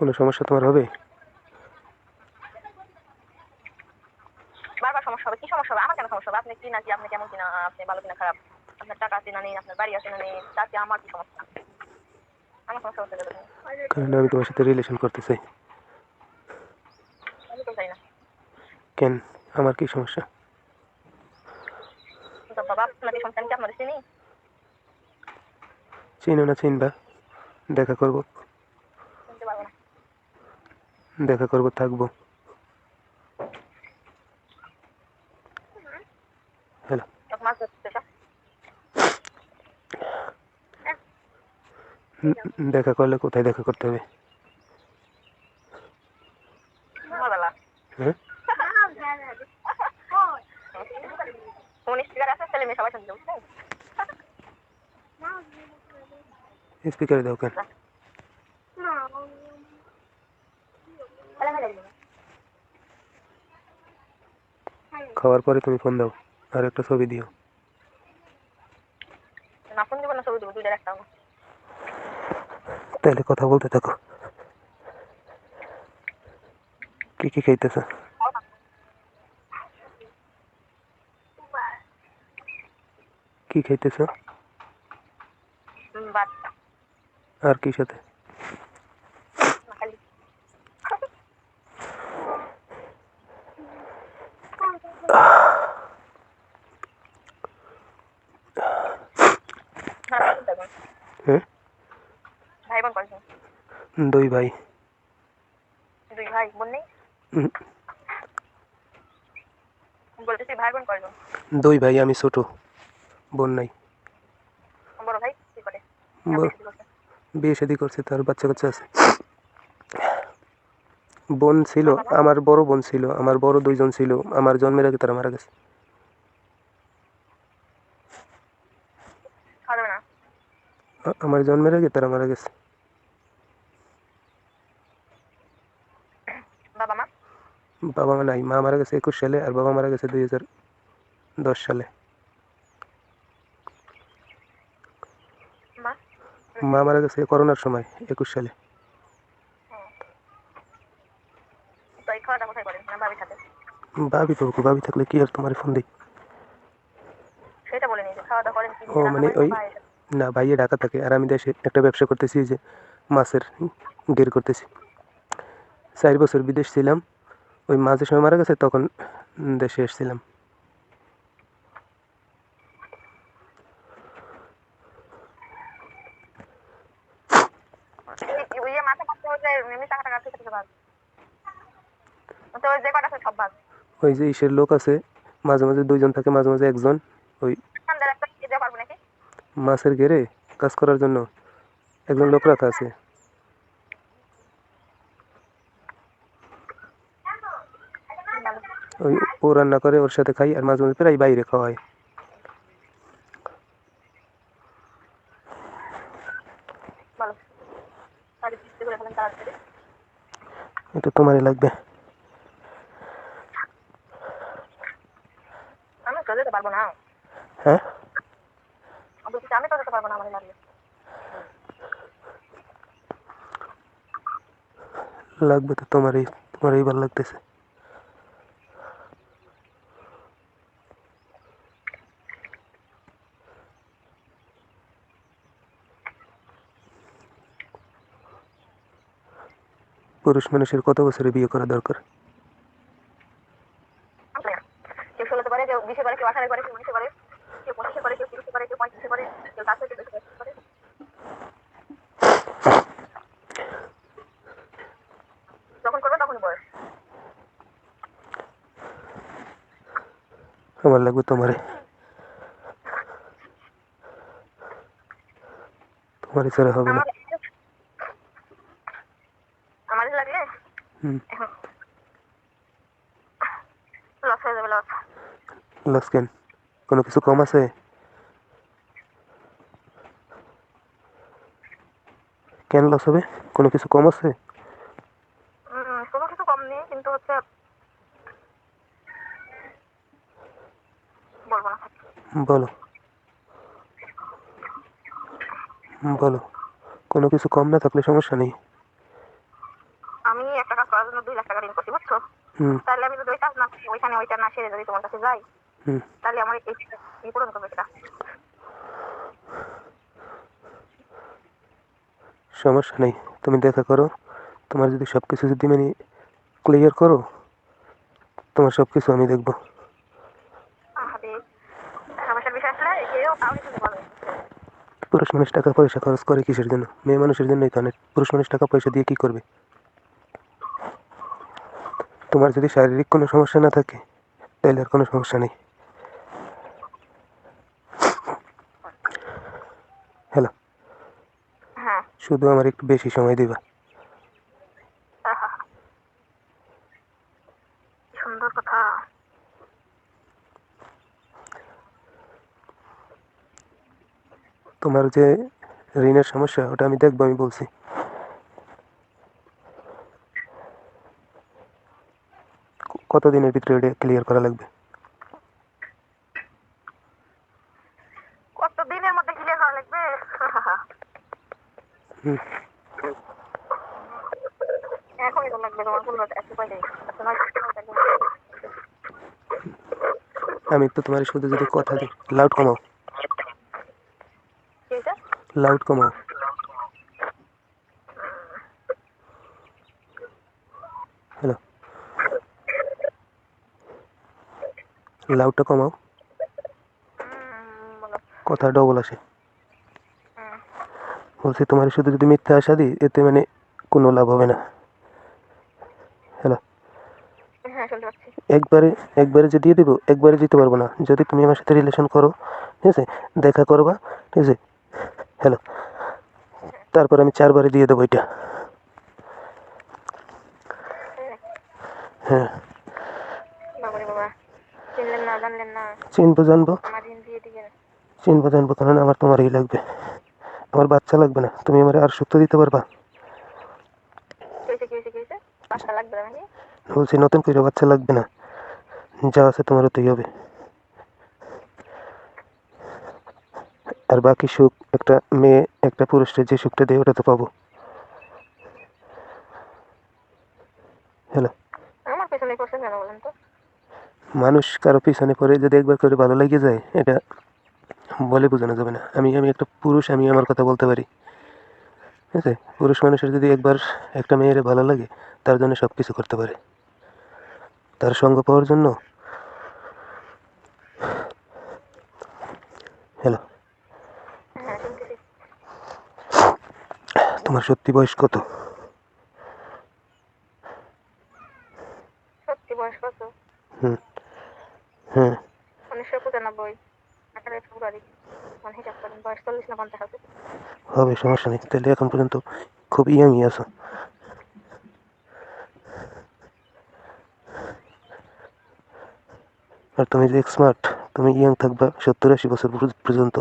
কোনো সমস্যা তোমার হবে? বারবার সমস্যা হবে। কি সমস্যা হবে? আমার কেন সমস্যা হবে? আপনি কি না কি আপনি কেমন কিনা? আপনি ভালো কিনা খারাপ? আপনার টাকা আছে না নেই আপনার বাড়ি আছে না নেই তাতে আমার কি সমস্যা? আমার সমস্যা যাবে কারণ আমি তোমার সাথে রিলেশন করতে চাই আমি তো চাই না। কেন? আমার কি সমস্যা? আপনার চিনি? চিনো না চিনবা। দেখা করব। দেখা করব, থাকব। হ্যালো। তখন মাছ ধরতে চাও? দেখা করলে কোথায় দেখা করতে হবে? সকালবেলা হ্যাঁ? ফোন স্পিকার আছে ছেলে মেয়ে সবাই শুনতে বুঝছেন স্পিকারে দাও কেন? খাওয়ার পরে তুমি ফোন দাও আর একটা ছবি দিও। না ফোন দিব না ছবি দেবো দুইটার একটা তাহলে কথা বলতে থাকো। কি কি খাইতেছ? কি খাইতেছ? আর কি সাথে খালি হ্যাঁ ভাই বোন কয়জন দুই ভাই। দুই ভাই বোন নেই? বলতেছি ভাই বোন কয়জন? দুই ভাই আমি ছোট বোন নাই। বড় ভাই? কি করে? বিয়ে শাদি করছে তার বাচ্চা কাচ্চা আছে। বোন ছিল আমার বড় বোন ছিল আমার বড় দুইজন ছিল আমার জন্মের আগে তারা মারা গেছে। আমার জন্মের আগে তারা মারা গেছে বাবা মা বাবা মা নাই মা মারা গেছে একুশ সালে আর বাবা মারা গেছে দুই হাজার দশ সালে। মা? মারা গেছে করোনার সময় একুশ সালে। ভাবি তো ভাবি থাকলে কি আর তোমার ফোন দিই? ও মানে ওই না ভাইয়ে ঢাকা থাকে আর আমি দেশে একটা ব্যবসা করতেছি যে মাছের গের করতেছি। চার বছর বিদেশ ছিলাম ওই মাঝে সময় মারা গেছে, তখন দেশে এসেছিলাম। ওই যে ইসের লোক আছে, মাঝে মাঝে দুইজন থাকে, মাঝে মাঝে একজন। ওই মাছের ঘেরে কাজ করার জন্য একজন লোক রাখা আছে ভালো ওই ও রান্না করে ওর সাথে খাই আর মাঝে মাঝে প্রায় বাইরে খাওয়া হয়। এটা তোমারই লাগবে। আমি তো যেতে পারব না। হ্যাঁ? আমি তো যেতে পারব না আমার লাগলে লাগবে তো তোমারই তোমারই ভালো লাগতেছে পুরুষ মানুষের কত বছরে বিয়ে করা দরকার কেউ ষোলোতে পারে কেউ বিশে পারে কেউ আঠারো পারে কেউ উনিশে পারে কেউ পঁচিশে পারে কেউ তিরিশে পারে কেউ পঁয়ত্রিশে পারে কেউ তার থেকে বেশি পারে যখন করবে তখনই বয়স। আমার লাগবে তোমারে। তোমার ছাড়া হবে না আমার আমাদের লাগলে হুম লস হয়ে যাবে লস লস কেন কোনো কিছু কম আছে কেন লস হবে কোনো কিছু কম আছে কোনো কিছু কম নেই কিন্তু হচ্ছে বলব না বলো বলো কোনো কিছু কম না থাকলে সমস্যা নেই হুম তাহলে আমি যদি ওই কাজ না ওইখানে ওইটা না সেরে যদি তোমার কাছে যাই তাহলে আমার এই পূরণ করবে সেটা সমস্যা নেই। তুমি দেখা করো। তোমার যদি সব কিছু যদি মানে ক্লিয়ার করো তোমার সব কিছু আমি দেখব। পুরুষ মানুষ টাকা পয়সা খরচ করে কিসের জন্য? মেয়ে মানুষের জন্যই তো অনেক। পুরুষ মানুষ টাকা পয়সা দিয়ে কি করবে? তোমার যদি শারীরিক কোনো সমস্যা না থাকে তাহলে আর কোনো সমস্যা নেই। হ্যালো হ্যাঁ। শুধু আমার একটু বেশি সময় দিবা। সুন্দর কথা। তোমার যে ঋণের সমস্যা ওটা আমি দেখব আমি বলছি। ক- কতদিনের ভিতরে ওটা ক্লিয়ার করা লাগবে? কত দিনের মধ্যে ক্লিয়ার করা লাগবে? এখনই তো লাগবে তোমার আমি তো তোমার শুধু যদি কথা দিই। লাউড কমাও। লাউড কমাও হ্যালো লাউডটা কমাও। কথা ডবল আসে। বলছি তোমার শুধু যদি মিথ্যা আশা দিই এতে মানে কোনো লাভ হবে না। হ্যালো হ্যাঁ একবারে একবারে যে দিয়ে দেবো একবারে দিতে পারব না। যদি তুমি আমার সাথে রিলেশন করো ঠিক আছে? দেখা করবা ঠিক আছে? হ্যালো তারপর আমি চারবারে দিয়ে দেবো এটা। হ্যাঁ বাবারে বাবা চিনলেন না জানলেন না চিনবো জানব? চিনবো জানব কারণ আমার তোমারই লাগবে। আমার বাচ্চা লাগবে না তুমি আমার আর সত্য দিতে পারবা? বলছি নতুন করে বাচ্চা লাগবে না। যা আছে তোমার ওতেই হবে। আর বাকি সুখ একটা মেয়ে একটা পুরুষের যে সুখটা দেয় ওটা তো পাবো। হ্যালো? আমার পেছনে করছেন কেন বলেন তো? মানুষ কারও পিছনে পড়ে যদি একবার করে ভালো লেগে যায় এটা বলে বোঝানো যাবে না। আমি আমি একটা পুরুষ আমি আমার কথা বলতে পারি। ঠিক আছে? পুরুষ মানুষের যদি একবার একটা মেয়ের ভালো লাগে তার জন্য সব কিছু করতে পারে। তার সঙ্গ পাওয়ার জন্য। হ্যালো হ্যাঁ তোমার সত্যি বয়স কত? হুম। হ্যাঁ। উনিশশো পঁচানব্বই। আঠারোই ফেব্রুয়ারি। মানে হিসাব করেন বয়স চল্লিশ না পঞ্চাশ হবে হবে সমস্যা নেই। তাহলে এখন পর্যন্ত খুব ইয়াংই আছো। আর তুমি যে স্মার্ট তুমি ইয়াং থাকবা সত্তর আশি বছর পর্যন্ত?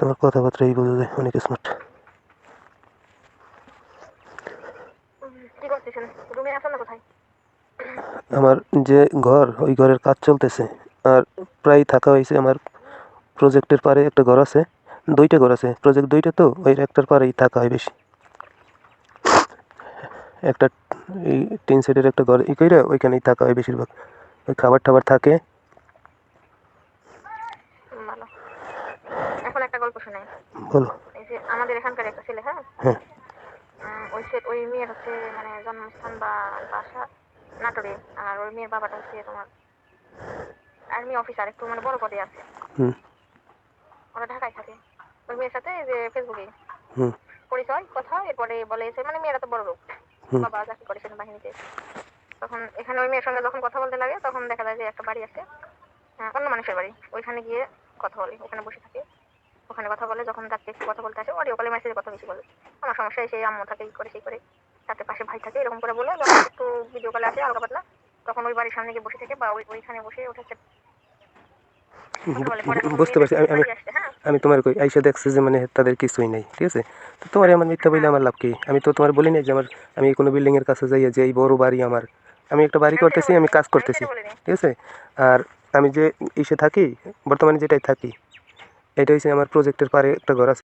তোমার কথাবার্তাই বোঝা যায় অনেক স্মার্ট আমার যে ঘর ওই ঘরের কাজ চলতেছে। আর প্রায় থাকা হয়েছে আমার প্রজেক্টের পারে একটা ঘর আছে দুইটা ঘর আছে। প্রজেক্ট দুইটা তো ওই একটার পারেই থাকা হয় বেশি। একটা এই টিন সেটের একটা ঘর ই কইরা ওইখানেই থাকা হয় বেশিরভাগ। ওই খাবার টাবার থাকে এখন একটা গল্প শোনাই। বলো। এই যে আমাদের এখানকার একটা ছেলে হ্যাঁ? হ্যাঁ। ওই ওই মেয়ের হচ্ছে মানে জন্মস্থান বা বাসা নাটোরে আর ওই মেয়ের বাবাটা হচ্ছে তোমার আর্মি অফিসার একটু মানে বড় পদে আছে। হুম। ওরা ঢাকায় থাকে। ওই মেয়ের সাথে যে ফেসবুকে হুম। পরিচয় কথা এরপরে বলে যে মানে মেয়েরা তো বড় লোক। বাবা চাকরি করে সেনাবাহিনীতে তখন এখানে ওই মেয়ের সঙ্গে যখন কথা বলতে লাগে তখন দেখা যায় যে একটা বাড়ি আছে হ্যাঁ, অন্য মানুষের বাড়ি। ওইখানে গিয়ে কথা বলে ওখানে বসে থাকে। ওখানে কথা বলে যখন রাত্রে একটু কথা বলতে আসে অডিও কলে মেসেজে কথা বেশি বলে। আমার সমস্যা সেই আম্মু থাকে এই করে সেই করে। সাথে পাশে ভাই থাকে এরকম করে বলে যখন একটু ভিডিও কলে আসে হালকা পাতলা তখন ওই বাড়ির সামনে গিয়ে বসে থাকে বা ওই ওইখানে বসে ওঠে হচ্ছে বুঝতে পারছি। আমি আমি হ্যাঁ। আমি তোমার কই আইসা দেখছি যে মানে তাদের কিছুই নাই ঠিক আছে? তো তোমার আমার মিথ্যা বললে আমার লাভ কি? আমি তো তোমার বলি না যে আমার আমি কোনো বিল্ডিং এর কাছে যাইয়া যে এই বড় বাড়ি আমার। আমি একটা বাড়ি করতেছি আমি কাজ করতেছি ঠিক আছে? আর আমি যে ইসে থাকি বর্তমানে যেটাই থাকি এটা হচ্ছে আমার প্রজেক্টের পারে একটা ঘর আছে।